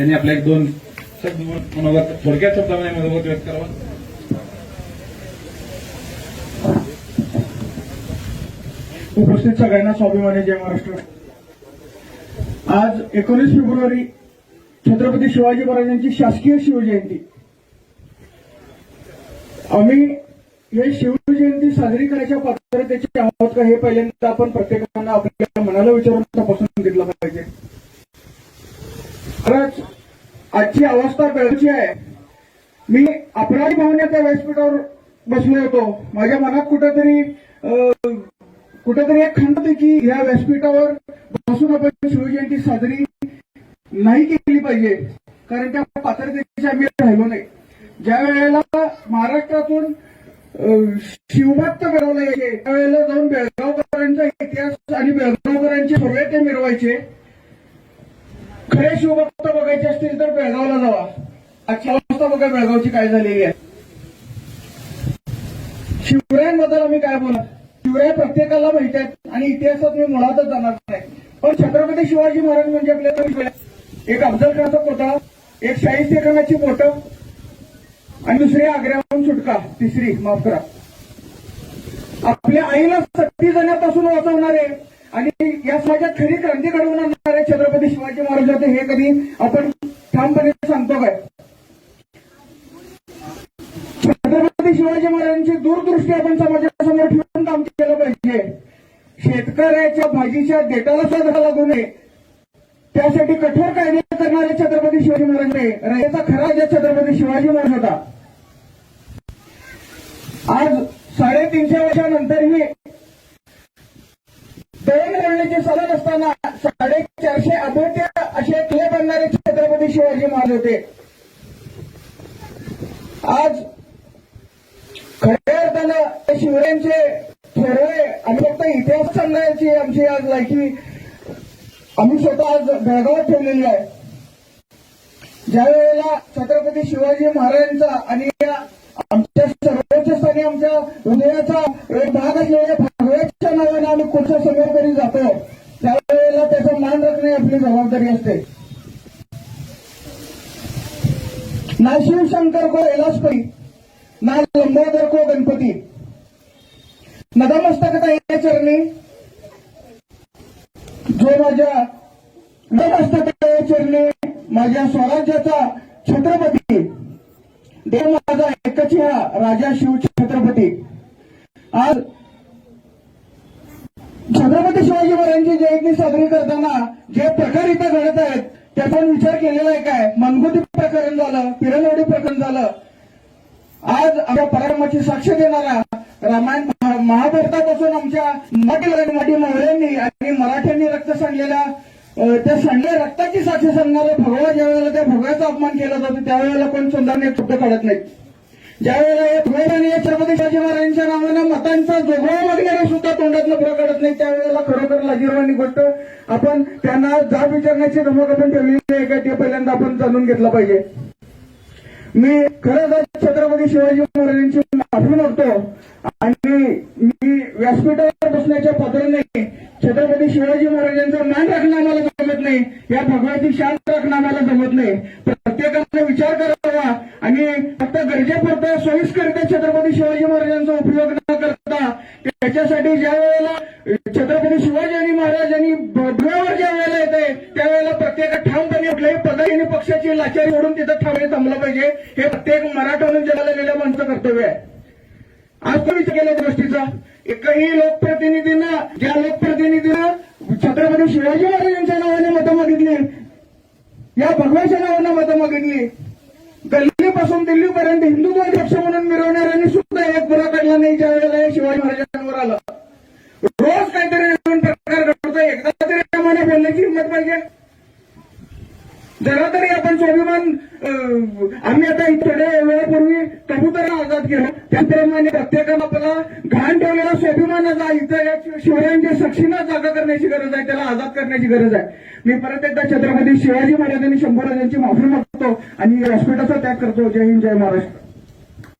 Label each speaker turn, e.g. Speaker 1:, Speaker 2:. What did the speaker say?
Speaker 1: त्यांनी आपल्या एक दोन शब्द मनोगत थोडक्यात शब्दामध्ये मनोगत व्यक्त करावा.
Speaker 2: उपस्थित सगळ्यांना स्वाभिमानी जय महाराष्ट्र. आज एकोणीस फेब्रुवारी छत्रपती शिवाजी महाराजांची शासकीय शिवजयंती. आम्ही हे शिवजयंती साजरी करायच्या पात्रतेचे आहोत का हे पहिल्यांदा आपण प्रत्येकांना आपल्या मनाला विचारून तपासून घेतलं पाहिजे. खरंच आजची अवस्था बेळची आहे. मी अपराधी भावनेच्या व्यासपीठावर बसलो होतो. माझ्या मनात कुठेतरी कुठेतरी एक खंत होती की ह्या व्यासपीठावर बसून आपण शिवजयंती साजरी नाही केली पाहिजे. कारण त्या पात्रतेची आम्ही राहिलो नाही. ज्या वेळेला महाराष्ट्रातून अं, शिवभक्त मिळवले यायचे त्यावेळेला जाऊन बेळगावकरांचा इतिहास आणि बेळगावकरांचे सर्वे ते मिरवायचे. खरे शिवभक्त बघायचे असतील तर बेळगावला जावा. आजची अवस्था बघा बेळगावची काय झालेली आहे. शिवरायांबद्दल आम्ही काय बोला शिवराय प्रत्येकाला माहीत आहेत आणि इतिहासात मी मुळातच जाणार नाही. पण छत्रपती शिवाजी महाराज म्हणजे आपल्याला विषय. एक अफजल खानचा पोटा एक शाहिस्ते खानाची बोटं आणि दुसरी आग्र्याहून सुटका तिसरी माफ करा. आपल्या आईला सत्ती जाण्यापासून वाचवणारे आणि या समाजात खरी क्रांती घडवून आणणारे छत्रपती शिवाजी महाराज होते हे कधी आपण ठामपणे सांगतो काय? छत्रपती शिवाजी महाराजांची दूरदृष्टी आपण समाजासमोर ठेवून काम केलं पाहिजे. शेतकऱ्याच्या भाजीच्या देटाला सुद्धा लागू नये. त्यासाठी कठोर कायदे करणारे छत्रपती शिवाजी महाराज नाही. खरा जे छत्रपती शिवाजी महाराज होता. आज साडेतीनशे वर्षानंतरही स्वयं बोलण्याची सलग असताना साडेचारशे अभ्यर्थी असे किल्ले बनणारे छत्रपती शिवाजी महाराज होते. आज खऱ्या अर्थानं शिवरायांचे थोरवे आम्ही फक्त इतिहास सांगण्याची आमची आज लायकी आम्ही स्वतः आज बेळगावात ठेवलेली आहे. ज्या वेळेला छत्रपती शिवाजी महाराजांचा आणि या आमच्या सर्वोच्च स्थानी आमच्या हृदयाचा एक भाग असलेल्या भगव्याच्या नावाने आम्ही कुठच्या समोर तरी जातो त्यावेळेला त्याचा मान राखणे आपली जबाबदारी असते. ना शिवशंकर को कैलासपरी ना लंबोदर को गणपती. नदमस्तकता या चरणी जो माझ्या नदमस्तकता या चरणी माझ्या स्वराज्याचा छत्रपती देव माझा एकच हा राजा शिव छत्रपती. आज छत्रपती शिवाजी महाराजांची जयंती साजरी करताना जे प्रकार इथं घडत आहेत त्याचा विचार केलेला आहे. काय मनगुती प्रकरण झालं पिरनवडी प्रकरण झालं. आज आपल्या पराक्रमाची साक्ष देणारा रामायण महा- महाभारतापासून आमच्या मराठी मराठी मौर्यांनी आणि मराठ्यांनी रक्त सांडलेल्या त्या सांडल्या रक्ताची साक्ष सांगणारा भगवा ज्या वेळेला त्या भगव्याचा अपमान केला जातो त्यावेळेला कोण सुंदर एक शब्द काढत नाहीत. ज्यावेळेला वेळेला हे छत्रपती शिवाजी महाराजांच्या नावानं मतांचा जोगवा मागणारा सुद्धा तोंडातलं प्रकटत नाही त्यावेळेला खरोखर लाजीरवाणी गोष्ट आपण त्यांना जाब विचारण्याची धमक आपण ठेवलेली आहे का ते पहिल्यांदा आपण जाणून घेतलं पाहिजे. मी खरंच छत्रपती शिवाजी महाराजांची माफी मागतो आणि मी व्यासपीठावर बसण्याच्या पात्र नाही छत्रपती शिवाजी महाराजांचा मान राखणं आम्हाला जमत नाही या भगवती शांत राखणं आम्हाला जमत नाही. प्रत्येकाने विचार करा गरजेपुरता सोयीस्करित्या छत्रपती शिवाजी महाराजांचा उपयोग न करता त्याच्यासाठी ज्या वेळेला छत्रपती शिवाजी आणि महाराज यांनी भगव्यावर ज्या वेळेला येते त्यावेळेला प्रत्येक ठामपणे कुठल्याही पदाची आणि पक्षाची लाचारी ओढून तिथं ठामपणे थांबलं पाहिजे. हे प्रत्येक मराठवाड्यात जगाला गेल्या माणसं कर्तव्य आहे. आज तो विचार केला गोष्टीचा. एकही लोकप्रतिनिधीनं ज्या लोकप्रतिनिधीनं छत्रपती शिवाजी महाराजांच्या नावाने मतं मागितली या भगवानच्या नावानं मतं मागितली गल्लीपासून दिल्लीपर्यंत हिंदुत्व पक्ष म्हणून मिरवणाऱ्यांनी सुद्धा एक पुरा काढला नाही ज्या वेळेला शिवाजी महाराजांवर आलं. रोज काहीतरी नवीन प्रकार घडतोय एकदा तरी प्रमाणे बोलण्याची हिंमत पाहिजे जरा तरी आपण स्वाभिमान अं, आम्ही आता थोड्या वेळापूर्वी कबुतरा आझाद केला. त्याप्रमाणे प्रत्येकानं आपला घाण ठेवलेला स्वाभिमानाचा इथं या शिवरायांच्या सक्षीना जागा करण्याची गरज आहे त्याला आझाद करण्याची गरज आहे. मी परत एकदा छत्रपती शिवाजी महाराजांनी शंभर राजांची माफी मागतो आणि व्यासपीठाचा त्याग करतो. जय हिंद जय महाराष्ट्र.